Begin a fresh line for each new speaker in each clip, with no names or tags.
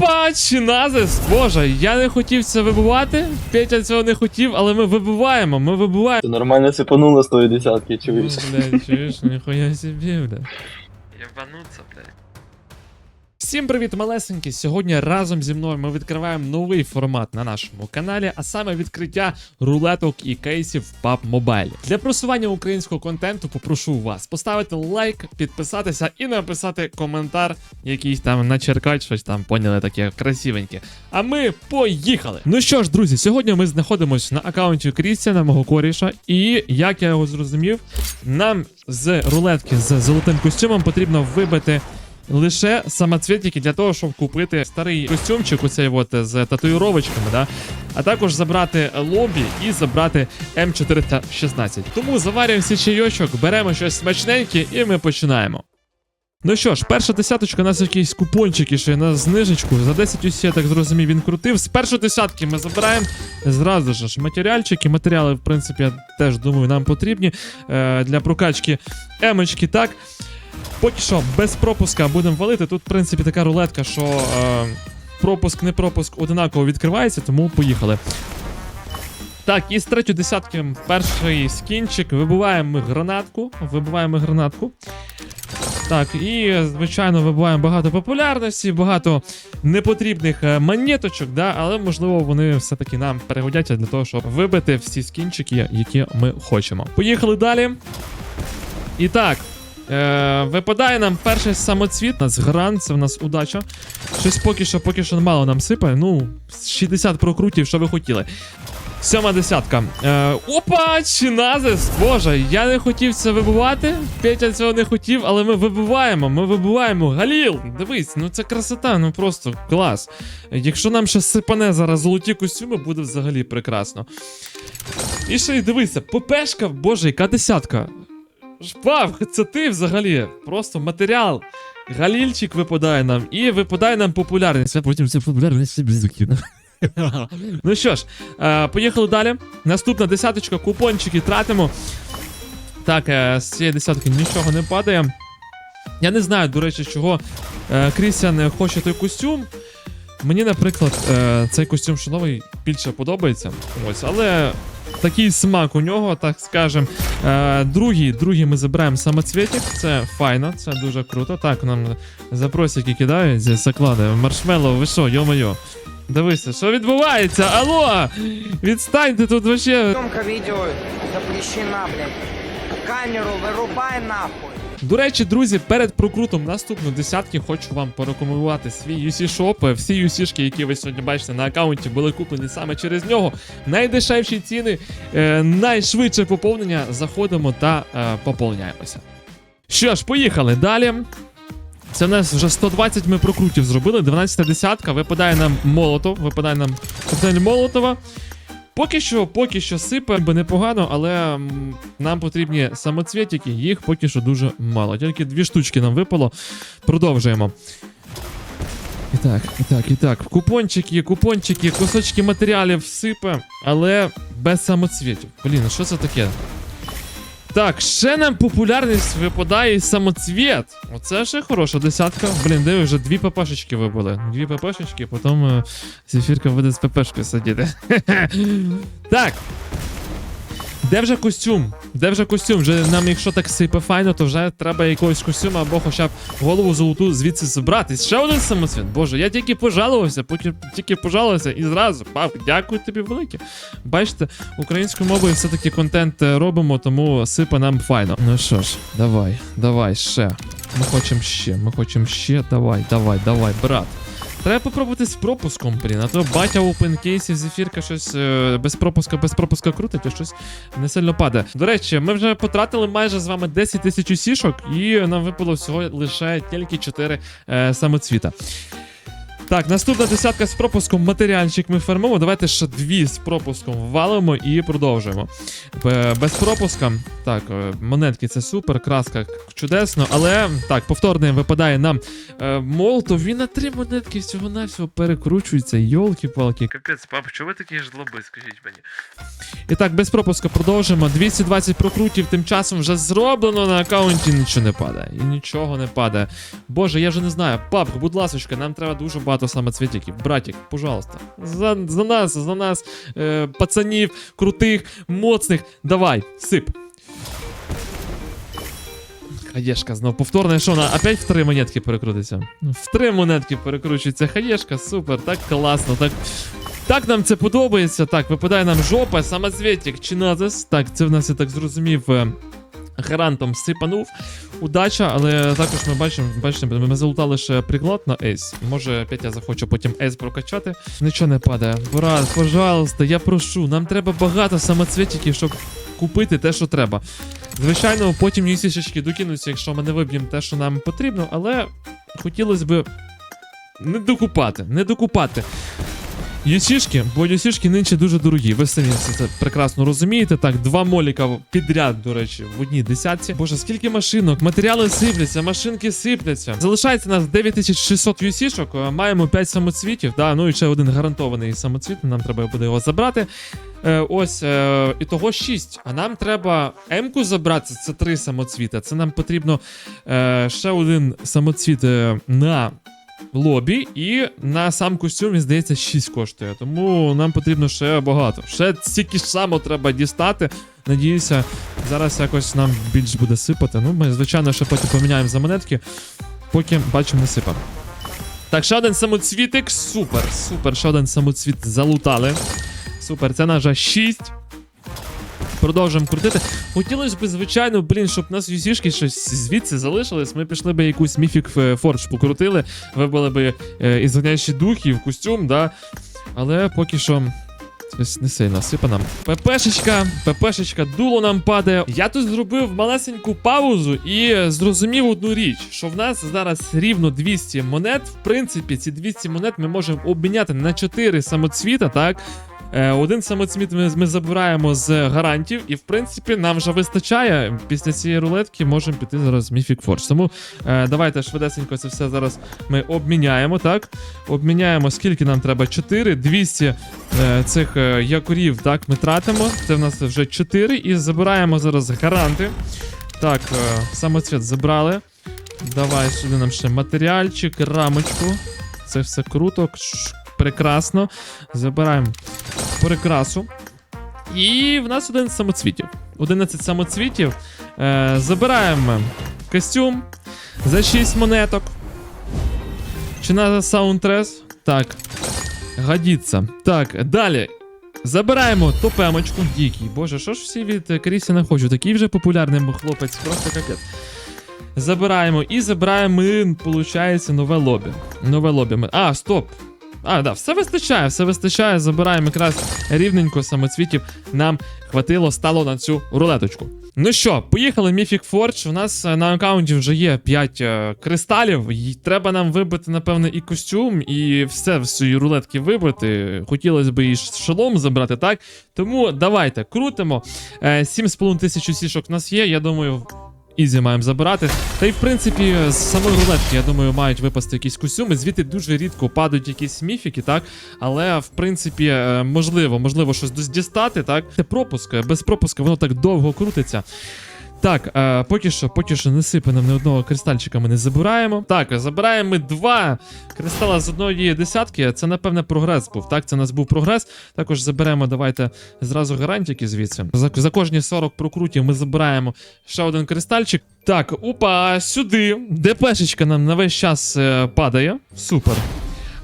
Опа, назис! Боже, я не хотів це вибивати. Петя цього не хотів, але ми вибиваємо, ми вибиваємо.
Ти нормально сипануло з тої десятки, чуєш?
Ну, блядь, чуєш, ніхуя собі, бля. Єбануться, блядь. Всім привіт, малесенькі! Сьогодні разом зі мною ми відкриваємо новий формат на нашому каналі, а саме відкриття рулеток і кейсів в PUBG Mobile. Для просування українського контенту попрошу вас поставити лайк, підписатися і написати коментар, якийсь там начеркать, щось там поняли таке красивеньке. А ми поїхали! Ну що ж, друзі, сьогодні ми знаходимося на аккаунті Крістіана, мого коріша, і як я його зрозумів, нам з рулетки з золотим костюмом потрібно вибити лише самоцвітики для того, щоб купити старий костюмчик, оцей от з татуїровочками, да? а також забрати лобі і забрати М416. Тому заварюємо всі чайочок, беремо щось смачненьке і ми починаємо. Ну що ж, перша десяточка у нас якісь купончики ще на знижечку. За 10 усі, я так зрозумів, він крутив. З першої десятки ми забираємо зразу ж матеріальчики. Матеріали, в принципі, я теж думаю, нам потрібні е, для прокачки емочки, так. Поки що без пропуска будемо валити. Тут, в принципі, така рулетка, що е, пропуск, не пропуск одинаково відкривається, тому поїхали. Так, і з третьої десятки перший скінчик. Вибиваємо ми гранатку. Вибиваємо гранатку. Так, і, звичайно, вибиваємо багато популярності, багато непотрібних е, монеточок, да, але можливо вони все-таки нам перегодяться для того, щоб вибити всі скінчики, які ми хочемо. Поїхали далі. І так. Е, випадає нам перший самоцвіт, у нас гран, це в нас удача. Щось поки що, поки що мало нам сипає. Ну, 60 прокрутів, що ви хотіли. Сьома десятка. Е, опа, чиназис! Боже, я не хотів це вибивати. Петя цього не хотів, але ми вибиваємо, ми вибиваємо. Галіл! Дивись, ну це красота, ну просто клас. Якщо нам ще сипане зараз золоті костюми, буде взагалі прекрасно. І ще й дивися, ППшка, боже, яка десятка. Шпав, це ти взагалі. Просто матеріал. Галільчик випадає нам і випадає нам популярність. А потім це популярність. Ну що ж, е, поїхали далі. Наступна десяточка, купончики тратимо. Так, е, з цієї десятки нічого не падає. Я не знаю, до речі, чого е, Крістіан хоче той костюм. Мені, наприклад, цей костюм шановий більше подобається. Ось, але такий смак у нього, так скажем. Е, другий, другий ми забираємо самоцвітик. Це файно, це дуже круто. Так, нам запросики кидають зі заклади. Маршмеллоу, ви що, йо-моє. Дивися, що відбувається? Алло! Відстаньте тут вообще.
Зйомка відео запрещена, блядь. Камеру вирубай нахуй.
До речі, друзі, перед прокрутом наступної десятки хочу вам порекомендувати свій UC Shop. Всі UC-шки, які ви сьогодні бачите на аккаунті, були куплені саме через нього. Найдешевші ціни, е, найшвидше поповнення. Заходимо та е, поповняємося. Що ж, поїхали далі. Це в нас вже 120 ми прокрутів зробили. 12 десятка. Випадає нам молотов, випадає нам коктейль Молотова. Поки що, поки що сипе, би непогано, але нам потрібні самоцвітики, їх поки що дуже мало. Тільки дві штучки нам випало. Продовжуємо. І так, і так, і так. Купончики, купончики, кусочки матеріалів сипе, але без самоцвітів. Блін, що це таке? Так, ще нам популярність випадає самоцвіт. Оце ще хороша десятка. Блін, диви, вже дві ППшечки вибули. Дві ППшечки, потім е, зефірка буде з ППшкою сидіти. так. Де вже костюм? Де вже костюм? Вже нам, якщо так сипе файно, то вже треба якогось костюма або хоча б голову золоту звідси забрати. Ще один самоцвіт. Боже, я тільки пожалувався, потім тільки пожалувався і зразу. Пав, дякую тобі велике. Бачите, українською мовою все-таки контент е, робимо, тому сипе нам файно. Ну що ж, давай, давай, ще. Ми хочемо ще, ми хочемо ще. Давай, давай, давай, брат. Треба попробувати з пропуском, блін, а то батя опенкейсів, зефірка щось е, без пропуска, без пропуска крутить, а щось не сильно падає. До речі, ми вже потратили майже з вами 10 тисяч сішок, і нам випало всього лише тільки 4 е, самоцвіта. Так, наступна десятка з пропуском матеріальчик ми фармимо. Давайте ще дві з пропуском валимо і продовжуємо. Без пропуска. Так, е, монетки це супер, краска чудесно, але так, повторний випадає нам е, молотов. Він на три монетки всього навсього перекручується. Йолки-палки. Капець, пап, чого ви такі жлоби, скажіть мені. І так, без пропуска продовжуємо. 220 прокрутів тим часом вже зроблено на аккаунті. Нічого не падає. І нічого не падає. Боже, я вже не знаю. Пап, будь ласочка, нам треба дуже багато багато самоцвітиків. Братік, пожалуйста. За, за нас, за нас, е, пацанів, крутих, моцних. Давай, сип. Хаєшка знов повторне, що вона опять в три монетки перекрутиться. В три монетки перекручується хаєшка, супер, так класно, так. Так нам це подобається. Так, випадає нам жопа, самоцвітик, чиназис. Так, це в нас я так зрозумів. е, Гарантом сипанув. Удача, але також ми бачимо, бачите, ми залутали ще приклад на Ейс. Може, опять я захочу потім Ейс прокачати. Нічого не падає. Брат, пожалуйста, я прошу. Нам треба багато самоцвітиків, щоб купити те, що треба. Звичайно, потім юсішечки докинуться, якщо ми не виб'ємо те, що нам потрібно, але хотілося б не докупати, не докупати. Юсішки, бо юсішки нинче дуже дорогі. Ви самі це, прекрасно розумієте. Так, два моліка підряд, до речі, в одній десятці. Боже, скільки машинок, матеріали сипляться, машинки сипляться. Залишається нас 9600 юсішок, е, маємо 5 самоцвітів, да, ну і ще один гарантований самоцвіт, нам треба буде його забрати. Е, ось, е, і того 6. А нам треба М-ку забрати, це 3 самоцвіта. Це нам потрібно е, ще один самоцвіт е, на лобі, і на сам костюм, мені здається, 6 коштує. Тому нам потрібно ще багато. Ще стільки ж само треба дістати. Надіюся, зараз якось нам більш буде сипати. Ну, ми, звичайно, ще потім поміняємо за монетки, поки бачимо сипа. Так, ще один самоцвітик. Супер, супер. Ще один самоцвіт залутали. Супер, це нажа 6. Продовжуємо крутити. Хотілося б, звичайно, блін, щоб нас юсішки щось звідси залишились. Ми пішли би якусь міфік е, фордж покрутили, вибили би е, ізгоняючі духів, костюм, да. Але поки що. Не сильно сипа нам. ППшечка, ППшечка, дуло нам падає. Я тут зробив малесеньку паузу і зрозумів одну річ, що в нас зараз рівно 200 монет. В принципі, ці 200 монет ми можемо обміняти на 4 самоцвіта, так? Е, Один самоцвіт ми, ми забираємо з гарантів, і в принципі нам вже вистачає. Після цієї рулетки можемо піти зараз в Mythic Forge. Тому е, давайте швидесенько це все зараз ми обміняємо, так? Обміняємо, скільки нам треба? 4, 200 е, цих якорів, так, ми тратимо. Це в нас вже 4. І забираємо зараз гаранти. Так, самоцвіт забрали. Давай сюди нам ще матеріальчик, рамочку. Це все круто, прекрасно. Забираємо прикрасу. І в нас 11 самоцвітів. 11 самоцвітів. Е, забираємо костюм за 6 монеток. Чи на саундтрес? Так. Годиться. Так, далі. Забираємо топемочку. Дікий. Боже, що ж всі від Крісі не хочу? Такий вже популярний хлопець, просто капець. Забираємо і забираємо, виходить, нове лобі. Нове лобі. А, стоп. А, да, все вистачає, все вистачає. Забираємо якраз рівненько самоцвітів. Нам хватило, стало на цю рулеточку. Ну що, поїхали Mythic Forge. У нас е, на аккаунті вже є 5 е, кристалів. І треба нам вибити, напевне, і костюм, і все з цієї рулетки вибити. Хотілося б і шолом забрати, так? Тому давайте крутимо. Е, 7,5 тисяч сішок у нас є. Я думаю, Ізі маємо забирати. Та й в принципі, з самої рулетки, я думаю, мають випасти якісь костюми. Звідти дуже рідко падають якісь міфіки, так? Але в принципі, е, можливо, можливо, щось дістати, так? Це пропуск. Без пропуска воно так довго крутиться. Так, е, поки що, поки що не сипанем ні одного кристальчика ми не забираємо. Так, забираємо ми два кристала з одної десятки. Це, напевне, прогрес був. Так, це у нас був прогрес. Також заберемо, давайте зразу гарантики звідси. За, за кожні 40 прокрутів ми забираємо ще один кристальчик. Так, опа, сюди. ДПшечка нам на весь час е, падає. Супер.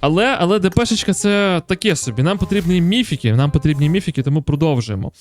Але, але ДПшечка це таке собі. Нам потрібні міфіки, нам потрібні міфіки, тому продовжуємо.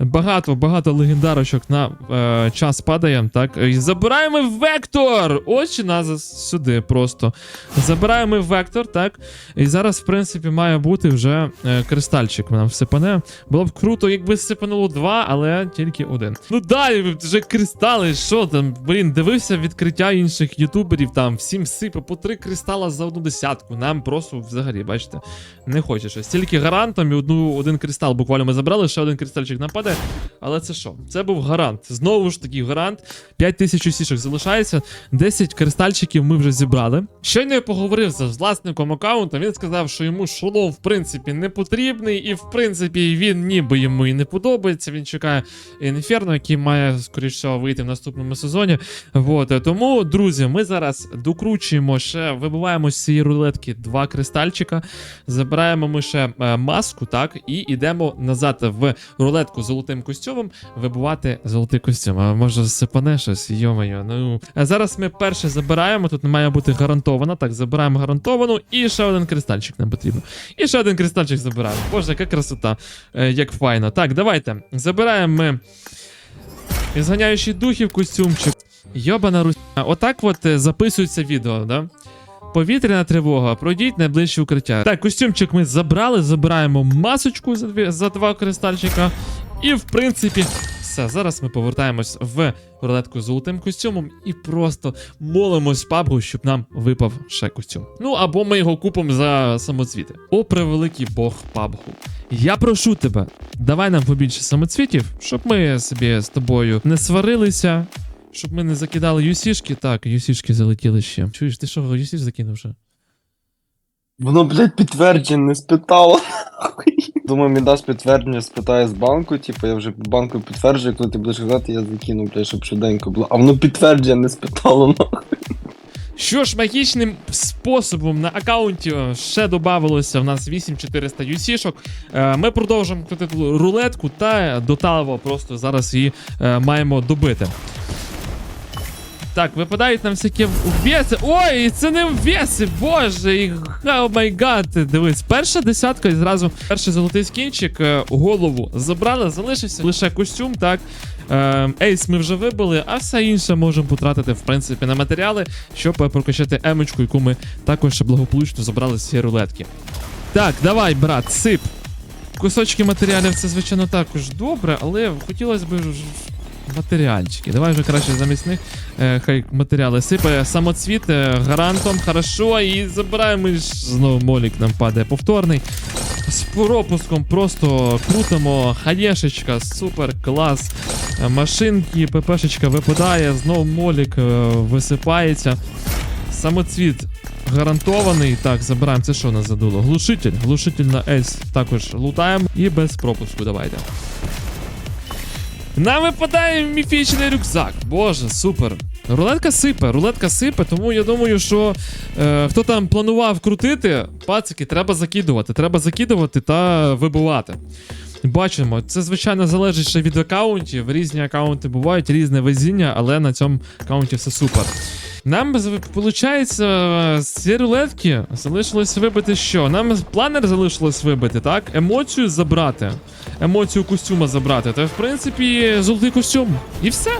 Багато, багато легендарочок на е, час падає. Так. І забираємо вектор! Очі нас сюди просто. Забираємо вектор, так. І зараз, в принципі, має бути вже е, кристальчик нам всипане. Було б круто, якби сипануло два, але тільки один. Ну далі вже кристали, що там, блін, дивився відкриття інших ютуберів, там всім сипе по три кристала за одну десятку. Нам просто взагалі, бачите, не хоче щось. Тільки гарантом і одну, один кристал буквально ми забрали, ще один кристальчик нападе. Але це що? Це був гарант. Знову ж таки, гарант. 5 тисяч сішок залишається. 10 кристальчиків ми вже зібрали. Щойно я поговорив з власником аккаунта. Він сказав, що йому шолом, в принципі, не потрібний, і в принципі він ніби йому і не подобається. Він чекає інферно, який має, скоріш всього, вийти в наступному сезоні. Вот. Тому, друзі, ми зараз докручуємо ще, вибиваємо з цієї рулетки два кристальчика. Забираємо ми ще е, маску, так, і йдемо назад в рулетку з золотим костюмом вибувати золотий костюм. А може сипане щось, йомайо. Ну. А зараз ми перше забираємо, тут має бути гарантовано. Так, забираємо гарантовану, і ще один кристальчик нам потрібно. І ще один кристальчик забираємо. Боже, яка красота, е, як файно. Так, давайте. Забираємо ми ізганяючий духів костюмчик. Йобана русь. Отак от е, записується відео, да? Повітряна тривога, пройдіть найближче укриття. Так, костюмчик ми забрали, забираємо масочку за, дві, за два кристальчика. І в принципі, все. Зараз ми повертаємось в рулетку з золотим костюмом і просто молимось пабгу, щоб нам випав ще костюм. Ну або ми його купимо за самоцвіти. О, превеликий бог пабгу. Я прошу тебе, давай нам побільше самоцвітів, щоб ми собі з тобою не сварилися, щоб ми не закидали юсішки. Так, юсішки залетіли ще. Чуєш, ти що, юсіш закинув вже?
Воно, блядь, підтвердження не спитало. Думаю, мені дасть підтвердження, спитає з банку, типу, я вже банку підтверджую, коли ти будеш казати, я закину, блядь, щоб швиденько було. А воно підтвердження не спитало, нахуй.
Що ж, магічним способом на аккаунті ще додавалося в нас 8400 юсішок. Е, Ми продовжуємо крутити рулетку та доталово просто зараз її е, маємо добити. Так, випадають нам всякі веси. Ой, це не веси, боже, і о май гад. Дивись, перша десятка і зразу перший золотий скінчик, е, голову забрали, залишився лише костюм, так. Е, Ейс ми вже вибили, а все інше можемо потратити, в принципі, на матеріали, щоб е, прокачати емочку, яку ми також благополучно забрали з цієї рулетки. Так, давай, брат, сип. Кусочки матеріалів це, звичайно, також добре, але хотілося б матеріальчики. Давай вже краще замість них е, хай матеріали сипає. Самоцвіт е, гарантом, хорошо. І забираємо знову молік нам падає повторний. З пропуском просто крутимо. Хаєшечка, супер, клас. Е, Машинки, ППшечка випадає, знову молік е, висипається. Самоцвіт гарантований. Так, забираємо. Це що у нас задуло? Глушитель. Глушитель на S також лутаємо. І без пропуску давайте. Нам випадає міфічний рюкзак. Боже, супер. Рулетка сипе, рулетка сипе, тому я думаю, що е, хто там планував крутити, пацики, треба закидувати. Треба закидувати та вибивати. Бачимо, це звичайно залежить ще від аккаунтів. Різні аккаунти бувають, різне везіння, але на цьому аккаунті все супер. Нам виходить, з цієї рулетки залишилось вибити що? Нам планер залишилось вибити, так? Емоцію забрати. Емоцію костюма забрати. Та в принципі золотий костюм. І все.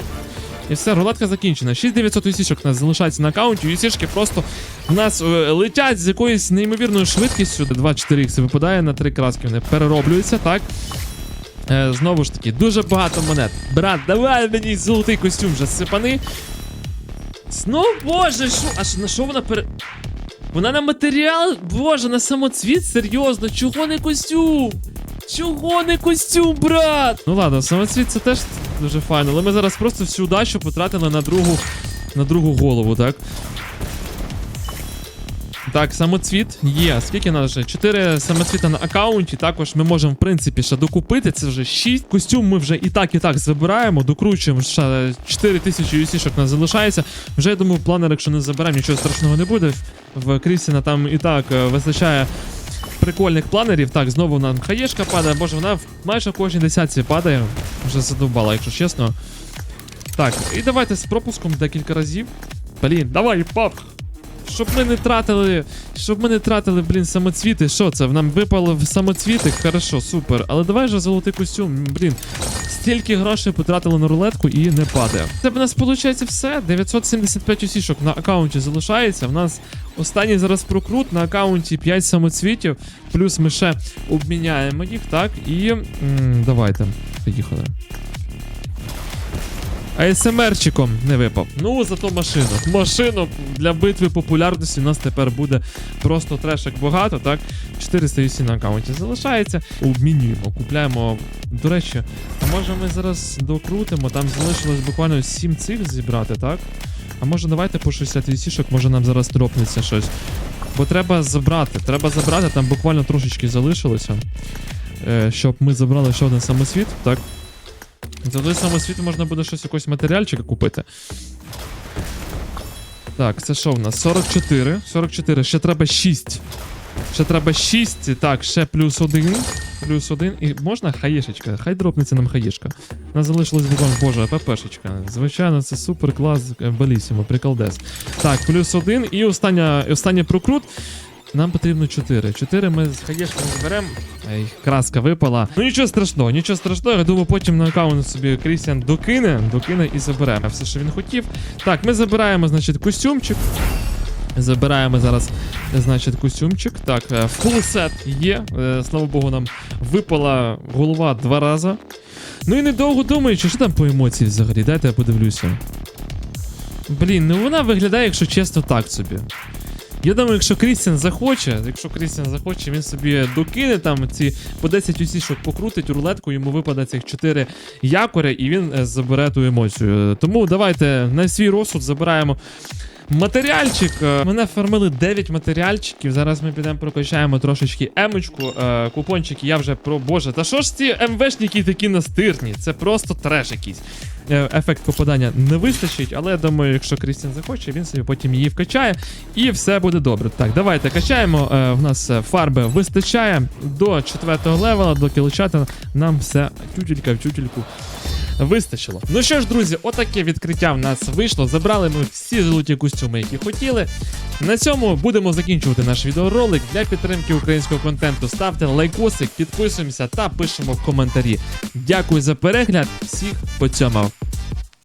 І все, рулетка закінчена. 6900 UC-шок у нас залишається на аккаунті. UC-шки просто в нас е, летять з якоюсь неймовірною швидкістю. 2-4 х випадає на три краски. Вони перероблюються, так? Е, знову ж таки, дуже багато монет. Брат, давай мені золотий костюм вже сипани. Ну, боже, що? А на що вона пере. Вона на матеріал. Боже, на самоцвіт? Серйозно, чого не костюм? Чого не костюм, брат? Ну ладно, самоцвіт це теж дуже файно, але ми зараз просто всю удачу потратили на другу, на другу голову, так? Так, самоцвіт є. Скільки нас вже? 4 самоцвіта на аккаунті. Також ми можемо, в принципі, ще докупити. Це вже 6. Костюм ми вже і так, і так забираємо. Докручуємо ще 4 тисячі UC-шок нас залишається. Вже я думаю, планер, якщо не заберемо, нічого страшного не буде. В Крісіна там і так е, вистачає прикольних планерів. Так, знову нам хаєшка падає. Боже, вона майже в кожній десятці падає. Вже задовбала, якщо чесно. Так, і давайте з пропуском декілька разів. Блін, давай, пап! Щоб ми не тратили. Щоб ми не тратили, блін, самоцвіти. Що це? Нам випало в самоцвіти? Хорошо, супер. Але давай же золотий костюм. Блін. Стільки грошей потратили на рулетку і не падає. Це в нас виходить все. 975 усішок на аккаунті залишається. В нас останній зараз прокрут на аккаунті 5 самоцвітів. Плюс ми ще обміняємо їх, так? І. м, давайте. Поїхали. АСМРчиком не випав. Ну, зато машину. Машину для битви популярності у нас тепер буде просто трешок багато, так? 400 UC на аккаунті залишається. Обмінюємо, купляємо. До речі, а може ми зараз докрутимо, там залишилось буквально 7 цих зібрати, так? А може давайте по 60 UC-шок, може нам зараз дропнеться щось. Бо треба забрати, треба забрати, там буквально трошечки залишилося. Е, щоб ми забрали ще один самосвіт, так? За той самосвіт можна буде щось якогось матеріальчика купити. Так, це що в нас? 44. 44. Ще треба 6. Ще треба 6, так, ще плюс один. Плюс один. І можна хаєшечка? Хай дропнеться нам хаєшка. У нас залишилось буквально, боже, ППшечка. Звичайно, це супер клас, е, балісімо, приколдес. Так, плюс один. І остання, останній прокрут. Нам потрібно 4. 4 ми з хаєшками зберемо. Ай, краска випала. Ну нічого страшного, нічого страшного. Я думаю, потім на аккаунт собі Крістіан докине, докине і заберемо все, що він хотів. Так, ми забираємо, значить, костюмчик. Забираємо зараз, значить, костюмчик. Так, фул сет є. Е, Слава Богу, нам випала голова два рази. Ну і недовго думаючи, що там по емоції взагалі. Дайте я подивлюся. Блін, ну вона виглядає, якщо чесно, так собі. Я думаю, якщо Крістіан захоче, якщо Крістіан захоче, він собі докине там ці по 10 усі, щоб покрутить рулетку, йому випаде цих 4 якоря, і він е, забере ту емоцію. Тому давайте на свій розсуд забираємо Матеріальчик. е, Мене фармили 9 матеріальчиків. Зараз ми підемо прокачаємо трошечки емочку. Е, купончики я вже про боже. Та що ж ці МВшники такі настирні? Це просто треш якийсь. Е, ефект попадання не вистачить, але я думаю, якщо Крістін захоче, він собі потім її вкачає і все буде добре. Так, давайте качаємо. Е, в нас е, фарби вистачає до четвертого левела, до кілочата. Нам все тютюлька в тютельку вистачило. Ну що ж, друзі, отаке відкриття в нас вийшло. Забрали ми всі золоті костюми, які хотіли. На цьому будемо закінчувати наш відеоролик. Для підтримки українського контенту ставте лайкосик, підписуємося та пишемо коментарі. Дякую за перегляд. Всіх поцьомав.